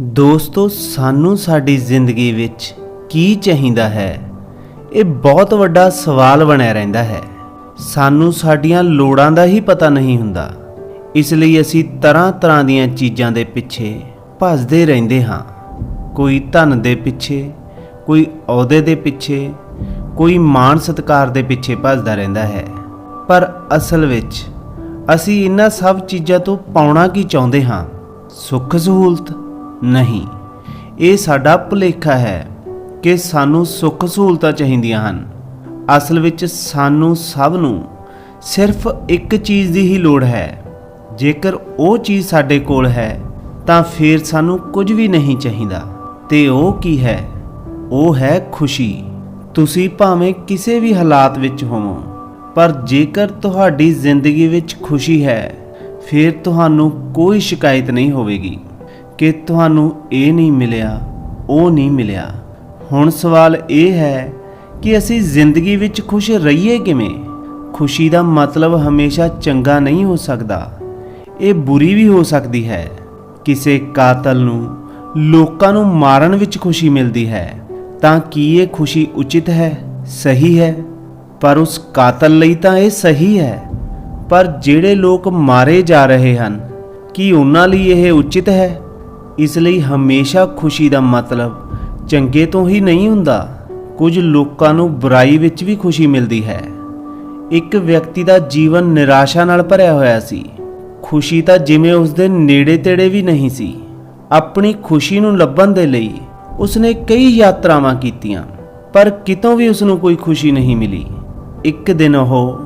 ਦੋਸਤੋ, ਸਾਨੂੰ ਸਾਡੀ ਜ਼ਿੰਦਗੀ ਵਿੱਚ ਕੀ ਚਾਹੀਦਾ ਹੈ? ਇਹ ਬਹੁਤ ਵੱਡਾ ਸਵਾਲ ਬਣਿਆ ਰਹਿੰਦਾ ਹੈ। ਸਾਨੂੰ ਸਾਡੀਆਂ ਲੋੜਾਂ ਦਾ ਹੀ ਪਤਾ ਨਹੀਂ ਹੁੰਦਾ। ਇਸ ਲਈ ਅਸੀਂ ਤਰ੍ਹਾਂ-ਤਰ੍ਹਾਂ ਦੀਆਂ ਚੀਜ਼ਾਂ ਦੇ ਪਿੱਛੇ ਭੱਜਦੇ ਰਹਿੰਦੇ ਹਾਂ। ਕੋਈ ਧਨ ਦੇ ਪਿੱਛੇ, ਕੋਈ ਅਹੁਦੇ ਦੇ ਪਿੱਛੇ, ਕੋਈ ਮਾਣ ਸਤਕਾਰ ਦੇ ਪਿੱਛੇ ਭੱਜਦਾ ਰਹਿੰਦਾ ਹੈ। ਪਰ ਅਸਲ ਵਿੱਚ ਅਸੀਂ ਇਹਨਾਂ ਸਭ ਚੀਜ਼ਾਂ ਤੋਂ ਪਾਉਣਾ ਕੀ ਚਾਹੁੰਦੇ ਹਾਂ? ਸੁੱਖ ਸਹੂਲਤ ਨਹੀਂ। ਇਹ ਸਾਡਾ ਭੁਲੇਖਾ ਹੈ ਕਿ ਸਾਨੂੰ ਸੁੱਖ ਸਹੂਲਤਾਂ ਚਾਹੀਦੀਆਂ ਹਨ। ਅਸਲ ਵਿੱਚ ਸਾਨੂੰ ਸਭ ਨੂੰ ਸਿਰਫ ਇੱਕ ਚੀਜ਼ ਦੀ ਹੀ ਲੋੜ ਹੈ। ਜੇਕਰ ਉਹ ਚੀਜ਼ ਸਾਡੇ ਕੋਲ ਹੈ, ਤਾਂ ਫਿਰ ਸਾਨੂੰ ਕੁਝ ਵੀ ਨਹੀਂ ਚਾਹੀਦਾ। ਤੇ ਉਹ ਕੀ ਹੈ? ਉਹ ਹੈ ਖੁਸ਼ੀ। ਤੁਸੀਂ ਭਾਵੇਂ ਕਿਸੇ ਵੀ ਹਾਲਾਤ ਵਿੱਚ ਹੋਵੋ, ਪਰ ਜੇਕਰ ਤੁਹਾਡੀ ਜ਼ਿੰਦਗੀ ਵਿੱਚ ਖੁਸ਼ੀ ਹੈ, ਫਿਰ ਤੁਹਾਨੂੰ ਕੋਈ ਸ਼ਿਕਾਇਤ ਨਹੀਂ ਹੋਵੇਗੀ। ਕਿ ਤੁਹਾਨੂੰ ਇਹ ਨਹੀਂ ਮਿਲਿਆ, ਉਹ ਨਹੀਂ ਮਿਲਿਆ। ਹੁਣ ਸਵਾਲ ਇਹ ਹੈ ਕਿ ਅਸੀਂ ਜ਼ਿੰਦਗੀ ਵਿੱਚ ਖੁਸ਼ ਰਹੀਏ ਕਿਵੇਂ? ਖੁਸ਼ੀ ਦਾ ਮਤਲਬ ਹਮੇਸ਼ਾ ਚੰਗਾ ਨਹੀਂ ਹੋ ਸਕਦਾ। ਇਹ ਬੁਰੀ ਵੀ ਹੋ ਸਕਦੀ ਹੈ। ਕਿਸੇ ਕਾਤਲ ਨੂੰ, ਲੋਕਾਂ ਨੂੰ ਮਾਰਨ ਵਿੱਚ ਖੁਸ਼ੀ ਮਿਲਦੀ ਹੈ। ਤਾਂ ਕੀ ਇਹ ਖੁਸ਼ੀ ਉਚਿਤ ਹੈ? ਸਹੀ ਹੈ। ਪਰ ਉਸ ਕਾਤਲ ਲਈ ਤਾਂ ਇਹ ਸਹੀ ਹੈ। ਪਰ ਜਿਹੜੇ ਲੋਕ ਮਾਰੇ ਜਾ ਰਹੇ ਹਨ, ਕੀ ਉਹਨਾਂ ਲਈ ਇਹ ਉਚਿਤ ਹੈ? ਇਸ ਲਈ ਹਮੇਸ਼ਾ ਖੁਸ਼ੀ ਦਾ ਮਤਲਬ ਚੰਗੇ ਤੋਂ ਹੀ ਨਹੀਂ ਹੁੰਦਾ। ਕੁਝ ਲੋਕਾਂ ਨੂੰ ਬੁਰਾਈ ਵਿੱਚ ਵੀ ਖੁਸ਼ੀ ਮਿਲਦੀ ਹੈ। ਇੱਕ ਵਿਅਕਤੀ ਦਾ ਜੀਵਨ ਨਿਰਾਸ਼ਾ ਨਾਲ ਭਰਿਆ ਹੋਇਆ ਸੀ। ਖੁਸ਼ੀ ਤਾਂ ਜਿਵੇਂ ਉਸ ਦੇ ਨੇੜੇ ਤੇੜੇ ਵੀ ਨਹੀਂ ਸੀ। ਆਪਣੀ ਖੁਸ਼ੀ ਨੂੰ ਲੱਭਣ ਦੇ ਲਈ ਉਸਨੇ ਕਈ ਯਾਤਰਾਵਾਂ ਕੀਤੀਆਂ, ਪਰ ਕਿਤੋਂ ਵੀ ਉਸ ਨੂੰ ਕੋਈ ਖੁਸ਼ੀ ਨਹੀਂ ਮਿਲੀ। ਇੱਕ ਦਿਨ ਉਹ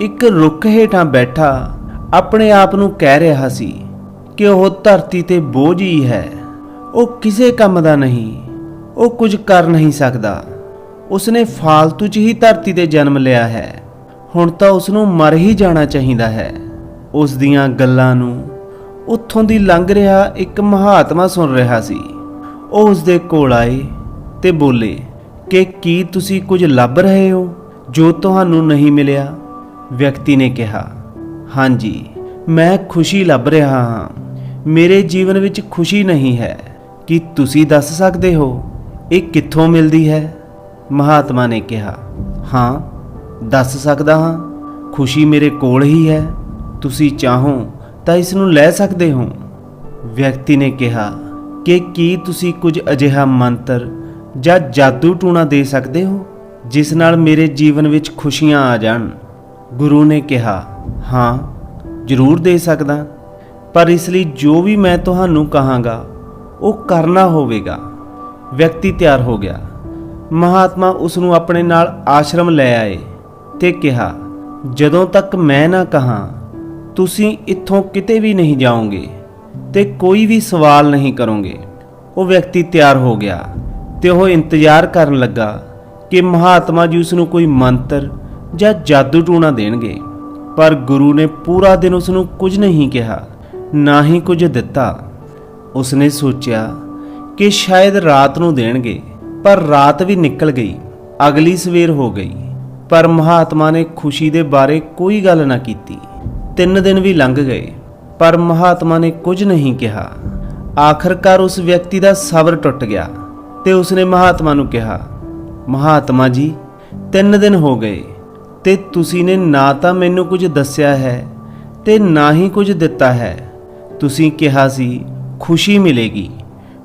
ਇੱਕ ਰੁੱਖ ਹੇਠਾਂ ਬੈਠਾ ਆਪਣੇ ਆਪ ਨੂੰ ਕਹਿ ਰਿਹਾ ਸੀ ਕਿ ਉਹ ਧਰਤੀ ਤੇ ਬੋਝ ਹੀ ਹੈ। ਉਹ ਕਿਸੇ ਕੰਮ ਦਾ ਨਹੀਂ, ਉਹ ਕੁਝ ਕਰ ਨਹੀਂ ਸਕਦਾ। ਉਸਨੇ ਫਾਲਤੂ 'ਚ ਹੀ ਧਰਤੀ ਤੇ ਜਨਮ ਲਿਆ ਹੈ। ਹੁਣ ਤਾਂ ਉਸ ਨੂੰ ਮਰ ਹੀ ਜਾਣਾ ਚਾਹੀਦਾ ਹੈ। ਉਸ ਦੀਆਂ ਗੱਲਾਂ ਨੂੰ ਉੱਥੋਂ ਦੀ ਲੰਘ ਰਿਹਾ ਇੱਕ ਮਹਾਤਮਾ ਸੁਣ ਰਿਹਾ ਸੀ। ਉਹ ਉਸ ਦੇ ਕੋਲ ਆਏ ਤੇ ਬੋਲੇ, ਕਿ ਕੀ ਤੁਸੀਂ ਕੁਝ ਲੱਭ ਰਹੇ ਹੋ ਜੋ ਤੁਹਾਨੂੰ ਨਹੀਂ ਮਿਲਿਆ? ਵਿਅਕਤੀ ਨੇ ਕਿਹਾ, ਹਾਂਜੀ, ਮੈਂ ਖੁਸ਼ੀ ਲੱਭ ਰਿਹਾ ਹਾਂ। ਮੇਰੇ ਜੀਵਨ ਵਿੱਚ ਖੁਸ਼ੀ ਨਹੀਂ ਹੈ। ਕੀ ਤੁਸੀਂ ਦੱਸ ਸਕਦੇ ਹੋ, ਇਹ ਕਿੱਥੋਂ ਮਿਲਦੀ ਹੈ? ਮਹਾਤਮਾ ਨੇ ਕਿਹਾ। ਹਾਂ, ਦੱਸ ਸਕਦਾ ਹਾਂ। ਖੁਸ਼ੀ ਮੇਰੇ ਕੋਲ ਹੀ ਹੈ। ਤੁਸੀਂ ਚਾਹੋ ਤਾਂ ਇਸ ਨੂੰ ਲੈ ਸਕਦੇ ਹੋ। ਵਿਅਕਤੀ ਨੇ ਕਿਹਾ ਕਿ ਕੀ ਤੁਸੀਂ ਕੁਝ ਅਜਿਹਾ ਮੰਤਰ ਜਾਂ ਜਾਦੂ ਟੂਣਾ ਦੇ ਸਕਦੇ ਹੋ, ਜਿਸ ਨਾਲ ਮੇਰੇ ਜੀਵਨ ਵਿੱਚ ਖੁਸ਼ੀਆਂ ਆ ਜਾਣ? ਗੁਰੂ ਨੇ ਕਿਹਾ, ਹਾਂ, ਜ਼ਰੂਰ ਦੇ ਸਕਦਾ। ਪਰ ਇਸ ਲਈ ਜੋ ਵੀ ਮੈਂ ਤੁਹਾਨੂੰ ਕਹਾਂਗਾ, ਉਹ ਕਰਨਾ ਹੋਵੇਗਾ। ਵਿਅਕਤੀ ਤਿਆਰ ਹੋ ਗਿਆ। ਮਹਾਤਮਾ ਉਸ ਨੂੰ ਆਪਣੇ ਨਾਲ ਆਸ਼ਰਮ ਲੈ ਆਏ ਤੇ ਕਿਹਾ, ਜਦੋਂ ਤੱਕ ਮੈਂ ਨਾ ਕਹਾਂ, ਤੁਸੀਂ ਇੱਥੋਂ ਕਿਤੇ ਵੀ ਨਹੀਂ ਜਾਓਗੇ ਤੇ ਕੋਈ ਵੀ ਸਵਾਲ ਨਹੀਂ ਕਰੋਗੇ। ਉਹ ਵਿਅਕਤੀ ਤਿਆਰ ਹੋ ਗਿਆ ਤੇ ਉਹ ਇੰਤਜ਼ਾਰ ਕਰਨ ਲੱਗਾ ਕਿ ਮਹਾਤਮਾ ਜੀ ਉਸ ਨੂੰ ਕੋਈ ਮੰਤਰ ਜਾਂ ਜਾਦੂ ਟੂਣਾ ਦੇਣਗੇ। ਪਰ ਗੁਰੂ ਨੇ ਪੂਰਾ ਦਿਨ ਉਸ ਨੂੰ ਕੁਝ ਨਹੀਂ ਕਿਹਾ। ਨਾ ਹੀ ਕੁਝ ਦਿੱਤਾ। ਉਸਨੇ ਸੋਚਿਆ ਕਿ ਸ਼ਾਇਦ ਰਾਤ ਨੂੰ ਦੇਣਗੇ, ਪਰ ਰਾਤ ਵੀ ਨਿਕਲ ਗਈ, ਅਗਲੀ ਸਵੇਰ ਹੋ ਗਈ। ਪਰ ਮਹਾਤਮਾ ਨੇ ਖੁਸ਼ੀ ਦੇ ਬਾਰੇ ਕੋਈ ਗੱਲ ਨਾ ਕੀਤੀ। ਤਿੰਨ ਦਿਨ ਵੀ ਲੰਘ ਗਏ, ਪਰ ਮਹਾਤਮਾ ਨੇ ਕੁਝ ਨਹੀਂ ਕਿਹਾ। ਆਖਰਕਾਰ ਉਸ ਵਿਅਕਤੀ ਦਾ ਸਬਰ ਟੁੱਟ ਗਿਆ ਤੇ ਉਸਨੇ ਮਹਾਤਮਾ ਨੂੰ ਕਿਹਾ, ਮਹਾਤਮਾ ਜੀ, ਤਿੰਨ ਦਿਨ ਹੋ ਗਏ ਤੇ ਤੁਸੀਂ ਨੇ ਨਾ ਤਾਂ ਮੈਨੂੰ ਕੁਝ ਦੱਸਿਆ ਹੈ ਤੇ ਨਾ ਹੀ ਕੁਝ ਦਿੱਤਾ ਹੈ। ਤੁਸੀਂ ਕਿਹਾ ਸੀ, ਖੁਸ਼ੀ ਮਿਲੇਗੀ।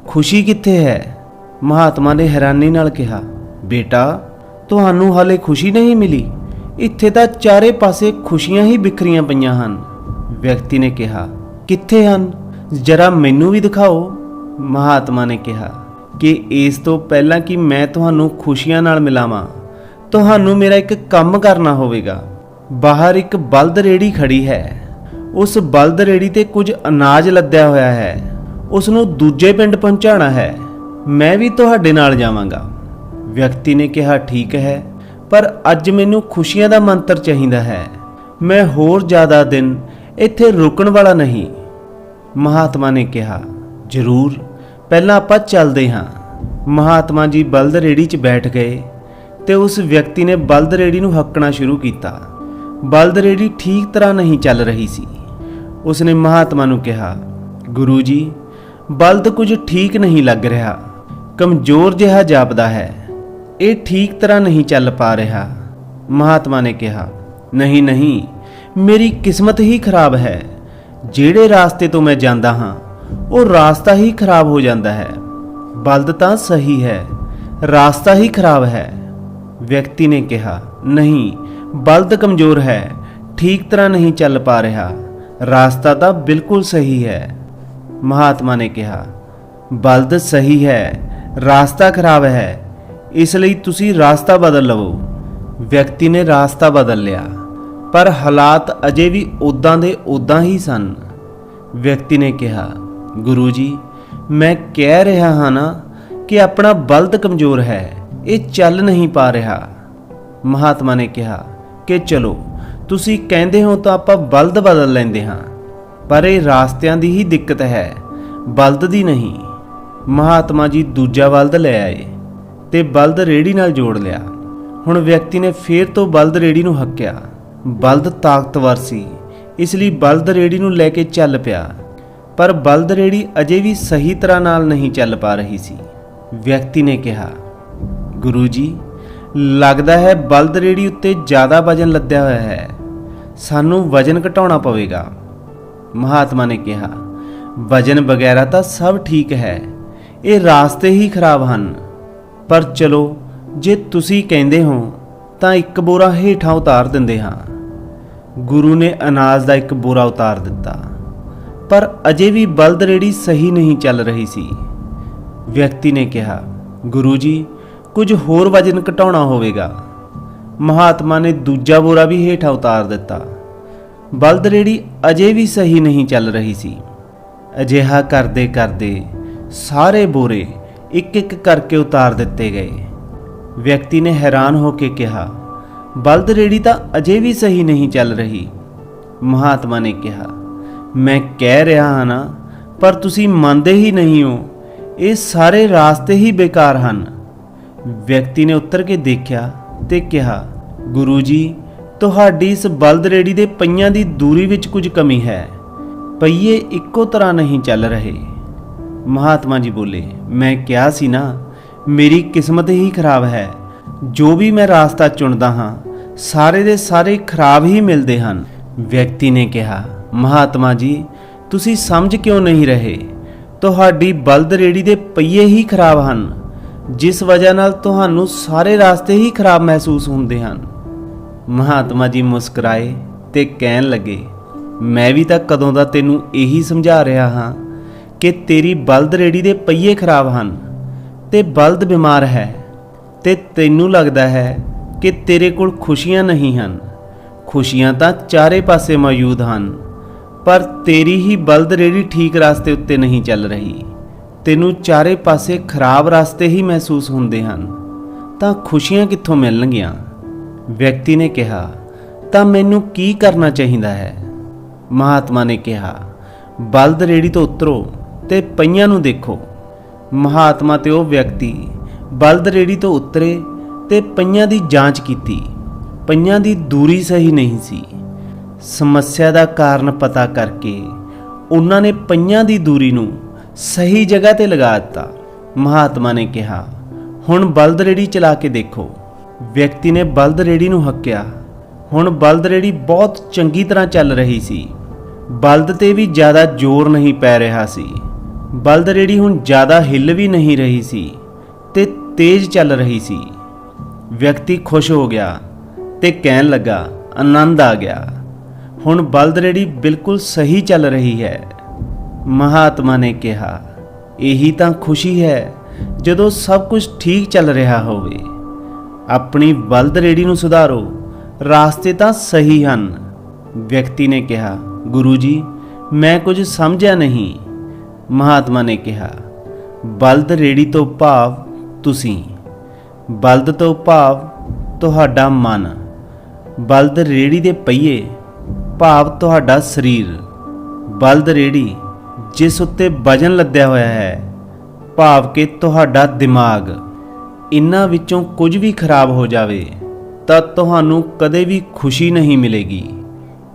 ਖੁਸ਼ੀ ਕਿੱਥੇ ਹੈ? ਮਹਾਤਮਾ ਨੇ ਹੈਰਾਨੀ ਨਾਲ ਕਿਹਾ, ਬੇਟਾ, ਤੁਹਾਨੂੰ ਹਾਲੇ ਖੁਸ਼ੀ ਨਹੀਂ ਮਿਲੀ। ਇੱਥੇ ਤਾਂ ਚਾਰੇ ਪਾਸੇ ਖੁਸ਼ੀਆਂ ਹੀ ਬਿਖਰੀਆਂ ਪਈਆਂ ਹਨ। ਵਿਅਕਤੀ ਨੇ ਕਿਹਾ, ਕਿੱਥੇ ਹਨ? ਜਰਾ ਮੈਨੂੰ ਵੀ ਦਿਖਾਓ। ਮਹਾਤਮਾ ਨੇ ਕਿਹਾ, ਕਿ ਇਸ ਤੋਂ ਪਹਿਲਾਂ ਕਿ ਮੈਂ ਤੁਹਾਨੂੰ ਖੁਸ਼ੀਆਂ ਨਾਲ ਮਿਲਾਵਾਂ, ਤੁਹਾਨੂੰ ਮੇਰਾ ਇੱਕ ਕੰਮ ਕਰਨਾ ਹੋਵੇਗਾ। ਬਾਹਰ ਇੱਕ ਬਲਦ ਰੇੜੀ ਖੜੀ ਹੈ। ਉਸ ਬਲਦ ਰੇੜੀ ਤੇ ਕੁਝ ਅਨਾਜ ਲੱਦਿਆ ਹੋਇਆ ਹੈ। ਉਸ ਨੂੰ ਦੂਜੇ ਪਿੰਡ ਪਹੁੰਚਾਉਣਾ ਹੈ। ਮੈਂ ਵੀ ਤੁਹਾਡੇ ਨਾਲ ਜਾਵਾਂਗਾ। ਵਿਅਕਤੀ ਨੇ ਕਿਹਾ, ਠੀਕ ਹੈ, ਪਰ ਅੱਜ ਮੈਨੂੰ ਖੁਸ਼ੀਆਂ ਦਾ ਮੰਤਰ ਚਾਹੀਦਾ ਹੈ। ਮੈਂ ਹੋਰ ਜ਼ਿਆਦਾ ਦਿਨ ਇੱਥੇ ਰੁਕਣ ਵਾਲਾ ਨਹੀਂ। ਮਹਾਤਮਾ ਨੇ ਕਿਹਾ, ਜ਼ਰੂਰ, ਪਹਿਲਾਂ ਆਪਾਂ ਚੱਲਦੇ ਹਾਂ। ਮਹਾਤਮਾ ਜੀ ਬਲਦ ਰੇੜੀ 'ਚ ਬੈਠ ਗਏ ਤੇ ਉਸ ਵਿਅਕਤੀ ਨੇ ਬਲਦ ਰੇੜੀ ਨੂੰ ਹੱਕਣਾ ਸ਼ੁਰੂ ਕੀਤਾ। ਬਲਦ ਰੇੜੀ ਠੀਕ ਤਰ੍ਹਾਂ ਨਹੀਂ ਚੱਲ ਰਹੀ ਸੀ। ਉਸਨੇ ਮਹਾਤਮਾ ਨੂੰ ਕਿਹਾ, ਗੁਰੂ ਜੀ ਬਲਦ ਕੁਝ ਠੀਕ ਨਹੀਂ ਲੱਗ ਰਿਹਾ। ਕਮਜ਼ੋਰ ਜਿਹਾ ਜਾਪਦਾ ਹੈ। ਇਹ ਠੀਕ ਤਰ੍ਹਾਂ ਨਹੀਂ ਚੱਲ ਪਾ ਰਿਹਾ। ਮਹਾਤਮਾ ਨੇ ਕਿਹਾ, ਨਹੀਂ ਨਹੀਂ, ਮੇਰੀ ਕਿਸਮਤ ਹੀ ਖਰਾਬ ਹੈ। ਜਿਹੜੇ ਰਾਸਤੇ ਤੋਂ ਮੈਂ ਜਾਂਦਾ ਹਾਂ, ਉਹ ਰਾਸਤਾ ਹੀ ਖਰਾਬ ਹੋ ਜਾਂਦਾ ਹੈ। ਬਲਦ ਤਾਂ ਸਹੀ ਹੈ, ਰਾਸਤਾ ਹੀ ਖਰਾਬ ਹੈ। ਵਿਅਕਤੀ ਨੇ ਕਿਹਾ, ਨਹੀਂ ਬਲਦ ਕਮਜ਼ੋਰ ਹੈ, ਠੀਕ ਤਰ੍ਹਾਂ ਨਹੀਂ ਚੱਲ ਪਾ ਰਿਹਾ। ਰਾਸਤਾ ਤਾਂ ਬਿਲਕੁਲ ਸਹੀ ਹੈ। ਮਹਾਤਮਾ ਨੇ ਕਿਹਾ, ਬਲਦ ਸਹੀ ਹੈ, ਰਾਸਤਾ ਖਰਾਬ ਹੈ, ਇਸ ਲਈ ਤੁਸੀਂ ਰਾਸਤਾ ਬਦਲ ਲਵੋ। ਵਿਅਕਤੀ ਨੇ ਰਾਸਤਾ ਬਦਲ ਲਿਆ, ਪਰ ਹਾਲਾਤ ਅਜੇ ਵੀ ਉਦਾਂ ਦੇ ਉਦਾਂ ਹੀ ਸਨ। ਵਿਅਕਤੀ ਨੇ ਕਿਹਾ, ਗੁਰੂ ਜੀ, ਮੈਂ ਕਹਿ ਰਿਹਾ ਹਾਂ ਨਾ ਕਿ ਆਪਣਾ ਬਲਦ ਕਮਜ਼ੋਰ ਹੈ, ਇਹ ਚੱਲ ਨਹੀਂ ਪਾ ਰਿਹਾ। ਮਹਾਤਮਾ ਨੇ ਕਿਹਾ, ਕਿ ਚਲੋ ਤੁਸੀਂ ਕਹਿੰਦੇ ਹੋ ਤਾਂ ਆਪਾਂ ਬਲਦ ਬਦਲ ਲੈਂਦੇ ਹਾਂ, ਪਰ ਇਹ ਰਾਸਤਿਆਂ ਦੀ ਹੀ ਦਿੱਕਤ ਹੈ, ਬਲਦ ਦੀ ਨਹੀਂ। ਮਹਾਤਮਾ ਜੀ ਦੂਜਾ ਬਲਦ ਲੈ ਆਏ ਤੇ ਬਲਦ ਰੇੜੀ ਨਾਲ ਜੋੜ ਲਿਆ। ਹੁਣ ਵਿਅਕਤੀ ਨੇ ਫੇਰ ਤੋਂ ਬਲਦ ਰੇੜੀ ਨੂੰ ਹੱਕਿਆ। ਬਲਦ ਤਾਕਤਵਰ ਸੀ, ਇਸ ਲਈ ਬਲਦ ਰੇੜੀ ਨੂੰ ਲੈ ਕੇ ਚੱਲ ਪਿਆ। ਪਰ ਬਲਦ ਰੇੜੀ ਅਜੇ ਵੀ ਸਹੀ ਤਰ੍ਹਾਂ ਨਾਲ ਨਹੀਂ ਚੱਲ ਪਾ ਰਹੀ ਸੀ। ਵਿਅਕਤੀ ਨੇ ਕਿਹਾ, ਗੁਰੂ ਜੀ, ਲੱਗਦਾ ਹੈ ਬਲਦ ਰੇੜੀ ਉੱਤੇ ਜ਼ਿਆਦਾ ਵਜਨ ਲੱਦਿਆ ਹੋਇਆ ਹੈ। ਸਾਨੂੰ ਵਜਨ ਘਟਾਉਣਾ ਪਵੇਗਾ। ਮਹਾਤਮਾ ਨੇ ਕਿਹਾ, ਵਜਨ ਵਗੈਰਾ ਤਾਂ ਸਭ ਠੀਕ ਹੈ, ਇਹ ਰਾਸਤੇ ਹੀ ਖਰਾਬ ਹਨ। ਪਰ ਚਲੋ, ਜੇ ਤੁਸੀਂ ਕਹਿੰਦੇ ਹੋ, ਤਾਂ ਇੱਕ ਬੋਰਾ ਹੇਠਾਂ ਉਤਾਰ ਦਿੰਦੇ ਹਾਂ। ਗੁਰੂ ਨੇ ਅਨਾਜ ਦਾ ਇੱਕ ਬੋਰਾ ਉਤਾਰ ਦਿੱਤਾ। ਪਰ ਅਜੇ ਵੀ ਬਲਦ ਰੇੜੀ ਸਹੀ ਨਹੀਂ ਚੱਲ ਰਹੀ ਸੀ। ਵਿਅਕਤੀ ਨੇ ਕਿਹਾ, ਗੁਰੂ ਜੀ, ਕੁਝ ਹੋਰ ਵਜਨ ਘਟਾਉਣਾ ਹੋਵੇਗਾ। ਮਹਾਤਮਾ ਨੇ ਦੂਜਾ ਬੋਰਾ ਵੀ ਹੇਠਾਂ ਉਤਾਰ ਦਿੱਤਾ। ਬਲਦ ਰੇੜੀ ਅਜੇ ਵੀ ਸਹੀ ਨਹੀਂ ਚੱਲ ਰਹੀ ਸੀ। ਅਜਿਹਾ ਕਰਦੇ ਕਰਦੇ ਸਾਰੇ ਬੋਰੇ ਇੱਕ ਇੱਕ ਕਰਕੇ ਉਤਾਰ ਦਿੱਤੇ ਗਏ। ਵਿਅਕਤੀ ਨੇ ਹੈਰਾਨ ਹੋ ਕੇ ਕਿਹਾ, ਬਲਦ ਰੇੜੀ ਤਾਂ ਅਜੇ ਵੀ ਸਹੀ ਨਹੀਂ ਚੱਲ ਰਹੀ। ਮਹਾਤਮਾ ਨੇ ਕਿਹਾ, ਮੈਂ ਕਹਿ ਰਿਹਾ ਹਾਂ ਨਾ, ਪਰ ਤੁਸੀਂ ਮੰਨਦੇ ਹੀ ਨਹੀਂ ਹੋ। ਇਹ ਸਾਰੇ ਰਾਸਤੇ ਹੀ ਬੇਕਾਰ ਹਨ। ਵਿਅਕਤੀ ਨੇ ਉੱਤਰ ਕੇ ਦੇਖਿਆ ਤੇ ਕਿਹਾ ਗੁਰੂ ਜੀ, ਤੁਹਾਡੀ ਇਸ ਬਲਦ ਰੇੜੀ ਦੇ ਪਈਆਂ ਦੀ ਦੂਰੀ ਵਿੱਚ ਕੁਝ ਕਮੀ ਹੈ। ਪਈਏ ਇੱਕੋ ਤਰ੍ਹਾਂ ਨਹੀਂ ਚੱਲ ਰਹੇ। ਮਹਾਤਮਾ ਜੀ ਬੋਲੇ, ਮੈਂ ਕਿਹਾ ਸੀ ਨਾ, ਮੇਰੀ ਕਿਸਮਤ ਹੀ ਖਰਾਬ ਹੈ। ਜੋ ਵੀ ਮੈਂ ਰਾਸਤਾ ਚੁਣਦਾ ਹਾਂ, ਸਾਰੇ ਦੇ ਸਾਰੇ ਖਰਾਬ ਹੀ ਮਿਲਦੇ ਹਨ। ਵਿਅਕਤੀ ਨੇ ਕਿਹਾ, ਮਹਾਤਮਾ ਜੀ, ਤੁਸੀਂ ਸਮਝ ਕਿਉਂ ਨਹੀਂ ਰਹੇ? ਤੁਹਾਡੀ ਬਲਦ ਰੇੜੀ ਦੇ ਪਹੀਏ ਹੀ ਖਰਾਬ ਹਨ, ਜਿਸ ਵਜ੍ਹਾ ਨਾਲ ਤੁਹਾਨੂੰ ਸਾਰੇ ਰਾਸਤੇ ਹੀ ਖਰਾਬ ਮਹਿਸੂਸ ਹੁੰਦੇ ਹਨ। ਮਹਾਤਮਾ ਜੀ ਮੁਸਕਰਾਏ ਤੇ ਕਹਿਣ ਲੱਗੇ, ਮੈਂ ਵੀ ਤਾਂ ਕਦੋਂ ਦਾ ਤੈਨੂੰ ਇਹੀ ਸਮਝਾ ਰਿਹਾ ਹਾਂ ਕਿ ਤੇਰੀ ਬਲਦ ਰੇੜੀ ਦੇ ਪਹੀਏ ਖਰਾਬ ਹਨ ਤੇ ਬਲਦ ਬਿਮਾਰ ਹੈ ਤੇ ਤੈਨੂੰ ਲੱਗਦਾ ਹੈ ਕਿ ਤੇਰੇ ਕੋਲ ਖੁਸ਼ੀਆਂ ਨਹੀਂ ਹਨ। ਖੁਸ਼ੀਆਂ ਤਾਂ ਚਾਰੇ ਪਾਸੇ ਮੌਜੂਦ ਹਨ, ਪਰ ਤੇਰੀ ਹੀ ਬਲਦ ਰੇੜੀ ਠੀਕ ਰਸਤੇ ਉੱਤੇ ਨਹੀਂ ਚੱਲ ਰਹੀ। ਤੈਨੂੰ ਚਾਰੇ ਪਾਸੇ ਖਰਾਬ ਰਸਤੇ ਹੀ ਮਹਿਸੂਸ ਹੁੰਦੇ ਹਨ। ਤਾਂ ਖੁਸ਼ੀਆਂ ਕਿੱਥੋਂ ਮਿਲਣਗੀਆਂ? ਵਿਅਕਤੀ ਨੇ ਕਿਹਾ, ਤਾਂ ਮੈਨੂੰ ਕੀ ਕਰਨਾ ਚਾਹੀਦਾ ਹੈ? ਮਹਾਤਮਾ ਨੇ ਕਿਹਾ, ਬਲਦ ਰੇੜੀ ਤੋਂ ਉਤਰੋ ਤੇ ਪਈਆਂ ਨੂੰ ਦੇਖੋ। ਮਹਾਤਮਾ ਤੇ ਉਹ ਵਿਅਕਤੀ ਬਲਦ ਰੇੜੀ ਤੋਂ ਉਤਰੇ ਤੇ ਪਈਆਂ ਦੀ ਜਾਂਚ ਕੀਤੀ। ਪਈਆਂ ਦੀ ਦੂਰੀ ਸਹੀ ਨਹੀਂ ਸੀ। ਸਮੱਸਿਆ ਦਾ ਕਾਰਨ ਪਤਾ ਕਰਕੇ ਉਹਨਾਂ ਨੇ ਪਈਆਂ ਦੀ ਦੂਰੀ ਨੂੰ ਸਹੀ ਜਗ੍ਹਾ ਤੇ ਲਗਾ ਦਿੱਤਾ। ਮਹਾਤਮਾ ਨੇ ਕਿਹਾ, ਹੁਣ ਬਲਦ ਰੇੜੀ ਚਲਾ ਕੇ ਦੇਖੋ। ਵਿਅਕਤੀ ਨੇ ਬਲਦ ਰੇੜੀ ਨੂੰ ਹੱਕਿਆ। ਹੁਣ ਬਲਦ ਰੇੜੀ ਬਹੁਤ ਚੰਗੀ ਤਰ੍ਹਾਂ ਚੱਲ ਰਹੀ ਸੀ। ਬਲਦ ਤੇ ਵੀ ਜ਼ਿਆਦਾ ਜ਼ੋਰ ਨਹੀਂ ਪੈ ਰਿਹਾ ਸੀ। ਬਲਦ ਰੇੜੀ ਹੁਣ ਜ਼ਿਆਦਾ ਹਿੱਲ ਵੀ ਨਹੀਂ ਰਹੀ ਸੀ ਤੇ ਤੇਜ਼ ਚੱਲ ਰਹੀ ਸੀ। ਵਿਅਕਤੀ ਖੁਸ਼ ਹੋ ਗਿਆ ਤੇ ਕਹਿਣ ਲੱਗਾ, ਆਨੰਦ ਆ ਗਿਆ। ਹੁਣ ਬਲਦ ਰੇੜੀ ਬਿਲਕੁਲ ਸਹੀ ਚੱਲ ਰਹੀ ਹੈ। ਮਹਾਤਮਾ ਨੇ ਕਿਹਾ, ਇਹੀ ਤਾਂ ਖੁਸ਼ੀ ਹੈ ਜਦੋਂ ਸਭ ਕੁਝ ਠੀਕ ਚੱਲ ਰਿਹਾ ਹੋਵੇ। ਆਪਣੀ ਬਲਦ ਰੇੜੀ ਨੂੰ ਸੁਧਾਰੋ। ਰਾਸਤੇ ਤਾਂ ਸਹੀ ਹਨ। ਵਿਅਕਤੀ ਨੇ ਕਿਹਾ, ਗੁਰੂ ਜੀ, ਮੈਂ ਕੁਝ ਸਮਝਿਆ ਨਹੀਂ। ਮਹਾਤਮਾ ਨੇ ਕਿਹਾ, ਬਲਦ ਰੇੜੀ ਤੋਂ ਭਾਵ ਤੁਸੀਂ। ਬਲਦ ਤੋਂ ਭਾਵ ਤੁਹਾਡਾ ਮਨ। ਬਲਦ ਰੇੜੀ ਦੇ ਪਹੀਏ, ਭਾਵ ਤੁਹਾਡਾ ਸਰੀਰ। ਬਲਦ ਰੇੜੀ ਜਿਸ ਉੱਤੇ ਵਜਨ ਲੱਦਿਆ ਹੋਇਆ ਹੈ, ਭਾਵ ਕਿ ਤੁਹਾਡਾ ਦਿਮਾਗ। ਇਨ੍ਹਾਂ ਵਿੱਚੋਂ ਕੁਝ ਵੀ ਖਰਾਬ ਹੋ ਜਾਵੇ, ਤਾਂ ਤੁਹਾਨੂੰ ਕਦੇ ਵੀ ਖੁਸ਼ੀ ਨਹੀਂ ਮਿਲੇਗੀ।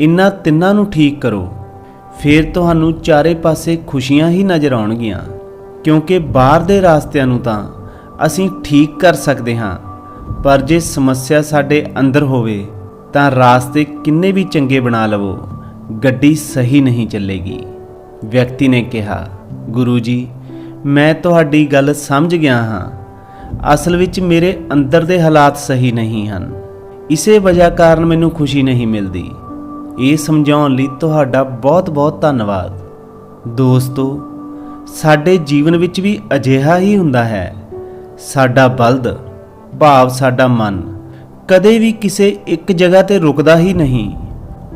ਇਨ੍ਹਾਂ ਤਿੰਨਾਂ ਨੂੰ ਠੀਕ ਕਰੋ। ਫਿਰ ਤੁਹਾਨੂੰ ਚਾਰੇ ਪਾਸੇ ਖੁਸ਼ੀਆਂ ਹੀ ਨਜ਼ਰ ਆਉਣਗੀਆਂ, ਕਿਉਂਕਿ ਬਾਹਰ ਦੇ ਰਾਸਤਿਆਂ ਨੂੰ ਤਾਂ ਅਸੀਂ ਠੀਕ ਕਰ ਸਕਦੇ ਹਾਂ। ਪਰ ਜੇ ਸਮੱਸਿਆ ਸਾਡੇ ਅੰਦਰ ਹੋਵੇ, ਤਾਂ ਰਾਸਤੇ ਕਿੰਨੇ ਵੀ ਚੰਗੇ ਬਣਾ ਲਵੋ, ਗੱਡੀ ਸਹੀ ਨਹੀਂ ਚੱਲੇਗੀ। ਵਿਅਕਤੀ ਨੇ ਕਿਹਾ, ਗੁਰੂ ਜੀ, ਮੈਂ ਤੁਹਾਡੀ ਗੱਲ ਸਮਝ ਗਿਆ ਹਾਂ। ਅਸਲ ਵਿੱਚ ਮੇਰੇ ਅੰਦਰ ਦੇ ਹਾਲਾਤ ਸਹੀ ਨਹੀਂ ਹਨ। ਇਸੇ ਵਜ੍ਹਾ ਕਾਰਨ ਮੈਨੂੰ ਖੁਸ਼ੀ ਨਹੀਂ ਮਿਲਦੀ। ਇਹ ਸਮਝਾਉਣ ਲਈ ਤੁਹਾਡਾ ਬਹੁਤ-ਬਹੁਤ ਧੰਨਵਾਦ। ਦੋਸਤੋ, ਸਾਡੇ ਜੀਵਨ ਵਿੱਚ ਵੀ ਅਜਿਹਾ ਹੀ ਹੁੰਦਾ ਹੈ। ਸਾਡਾ ਬਲਦ, ਭਾਵ ਸਾਡਾ ਮਨ, ਕਦੇ ਵੀ ਕਿਸੇ ਇੱਕ ਜਗ੍ਹਾ ਤੇ ਰੁਕਦਾ ਹੀ ਨਹੀਂ।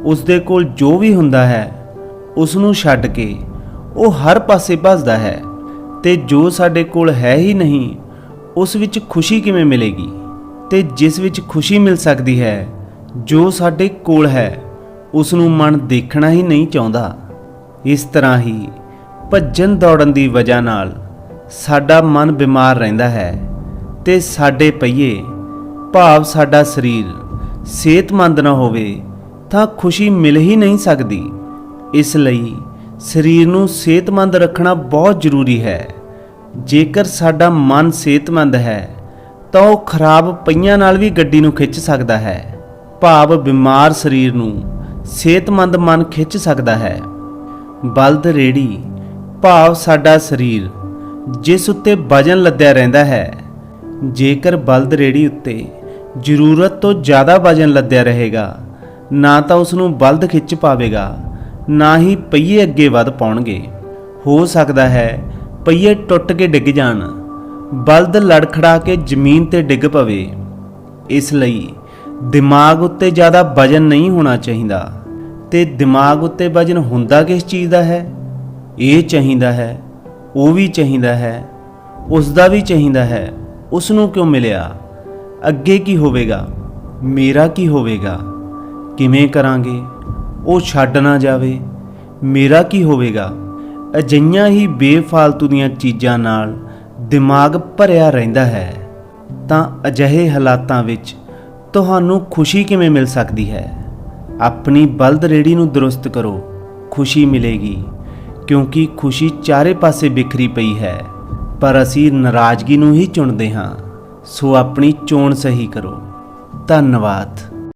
ਉਸ ਦੇ ਕੋਲ ਜੋ ਵੀ ਹੁੰਦਾ ਹੈ ਉਸ ਨੂੰ ਛੱਡ ਕੇ ਉਹ ਹਰ ਪਾਸੇ ਭੱਜਦਾ ਹੈ ਤੇ ਜੋ ਸਾਡੇ ਕੋਲ ਹੈ ਹੀ ਨਹੀਂ ਉਸ ਵਿੱਚ ਖੁਸ਼ੀ ਕਿਵੇਂ ਮਿਲੇਗੀ? ਤੇ ਜਿਸ ਵਿੱਚ ਖੁਸ਼ੀ ਮਿਲ ਸਕਦੀ ਹੈ, ਜੋ ਸਾਡੇ ਕੋਲ ਹੈ ਉਸ ਨੂੰ ਮਨ ਦੇਖਣਾ ਹੀ ਨਹੀਂ ਚਾਹੁੰਦਾ। ਇਸ ਤਰ੍ਹਾਂ ਹੀ ਭੱਜਣ ਦੌੜਨ ਦੀ ਵਜ੍ਹਾ ਨਾਲ ਸਾਡਾ ਮਨ ਬਿਮਾਰ ਰਹਿੰਦਾ ਹੈ ਤੇ ਸਾਡੇ ਪਹੀਏ ਭਾਵ ਸਾਡਾ ਸਰੀਰ ਸਿਹਤਮੰਦ ਨਾ ਹੋਵੇ ਤਾਂ ਖੁਸ਼ੀ ਮਿਲ ਹੀ ਨਹੀਂ ਸਕਦੀ। ਇਸ ਲਈ ਸਰੀਰ ਨੂੰ ਸਿਹਤਮੰਦ ਰੱਖਣਾ ਬਹੁਤ ਜ਼ਰੂਰੀ ਹੈ। ਜੇਕਰ ਸਾਡਾ ਮਨ ਸਿਹਤਮੰਦ ਹੈ, ਤਾਂ ਉਹ ਖਰਾਬ ਪਈਆਂ ਨਾਲ ਵੀ ਗੱਡੀ ਨੂੰ ਖਿੱਚ ਸਕਦਾ ਹੈ। ਭਾਵ ਬਿਮਾਰ ਸਰੀਰ ਨੂੰ ਸਿਹਤਮੰਦ ਮਨ ਖਿੱਚ ਸਕਦਾ ਹੈ। ਬਲਦ ਰੇੜੀ, ਭਾਵ ਸਾਡਾ ਸਰੀਰ ਜਿਸ ਉੱਤੇ ਵਜਨ ਲੱਦਿਆ ਰਹਿੰਦਾ ਹੈ। ਜੇਕਰ ਬਲਦ ਰੇੜੀ ਉੱਤੇ ਜ਼ਰੂਰਤ ਤੋਂ ਜ਼ਿਆਦਾ ਵਜਨ ਲੱਦਿਆ ਰਹੇਗਾ, ਨਾ ਤਾਂ ਉਸ ਨੂੰ ਬਲਦ ਖਿੱਚ ਪਾਵੇਗਾ, ਨਾ ਹੀ ਪਹੀਏ ਅੱਗੇ ਵੱਧ ਪਾਉਣਗੇ। ਹੋ ਸਕਦਾ ਹੈ ਪਹੀਏ ਟੁੱਟ ਕੇ ਡਿੱਗ ਜਾਣ, ਬਲਦ ਲੜਖੜਾ ਕੇ ਜ਼ਮੀਨ ਤੇ ਡਿੱਗ ਪਵੇ। ਇਸ ਲਈ ਦਿਮਾਗ ਉੱਤੇ ਜ਼ਿਆਦਾ ਵਜਨ ਨਹੀਂ ਹੋਣਾ ਚਾਹੀਦਾ। ਤੇ ਦਿਮਾਗ ਉੱਤੇ ਵਜਨ ਹੁੰਦਾ ਕਿਸ ਚੀਜ਼ ਦਾ ਹੈ? ਇਹ ਚਾਹੀਦਾ ਹੈ, ਉਹ ਵੀ ਚਾਹੀਦਾ ਹੈ, ਉਸ ਦਾ ਵੀ ਚਾਹੀਦਾ ਹੈ, ਉਸ ਨੂੰ ਕਿਉਂ ਮਿਲਿਆ? ਅੱਗੇ ਕੀ ਹੋਵੇਗਾ? ਮੇਰਾ ਕੀ ਹੋਵੇਗਾ? ਕਿਵੇਂ ਕਰਾਂਗੇ? ਉਹ ਛੱਡ ਨਾ ਜਾਵੇ। ਮੇਰਾ ਕੀ ਹੋਵੇਗਾ? ਅਜਈਆਂ ਹੀ ਬੇਫਾਲਤੂ ਦੀਆਂ ਚੀਜ਼ਾਂ ਨਾਲ ਦਿਮਾਗ ਭਰਿਆ ਰਹਿੰਦਾ ਹੈ, ਤਾਂ ਅਜਿਹੇ ਹਾਲਾਤਾਂ ਵਿੱਚ ਤੁਹਾਨੂੰ ਖੁਸ਼ੀ ਕਿਵੇਂ ਮਿਲ ਸਕਦੀ ਹੈ? ਆਪਣੀ ਬਲਦ ਰੇੜੀ ਨੂੰ ਦਰੁਸਤ ਕਰੋ, ਖੁਸ਼ੀ ਮਿਲੇਗੀ, ਕਿਉਂਕਿ ਖੁਸ਼ੀ ਚਾਰੇ ਪਾਸੇ ਬਿਖਰੀ ਪਈ ਹੈ, ਪਰ ਅਸੀਂ ਨਾਰਾਜ਼ਗੀ ਨੂੰ ਹੀ ਚੁਣਦੇ ਹਾਂ, ਸੋ ਆਪਣੀ ਚੋਣ ਸਹੀ ਕਰੋ। ਧੰਨਵਾਦ।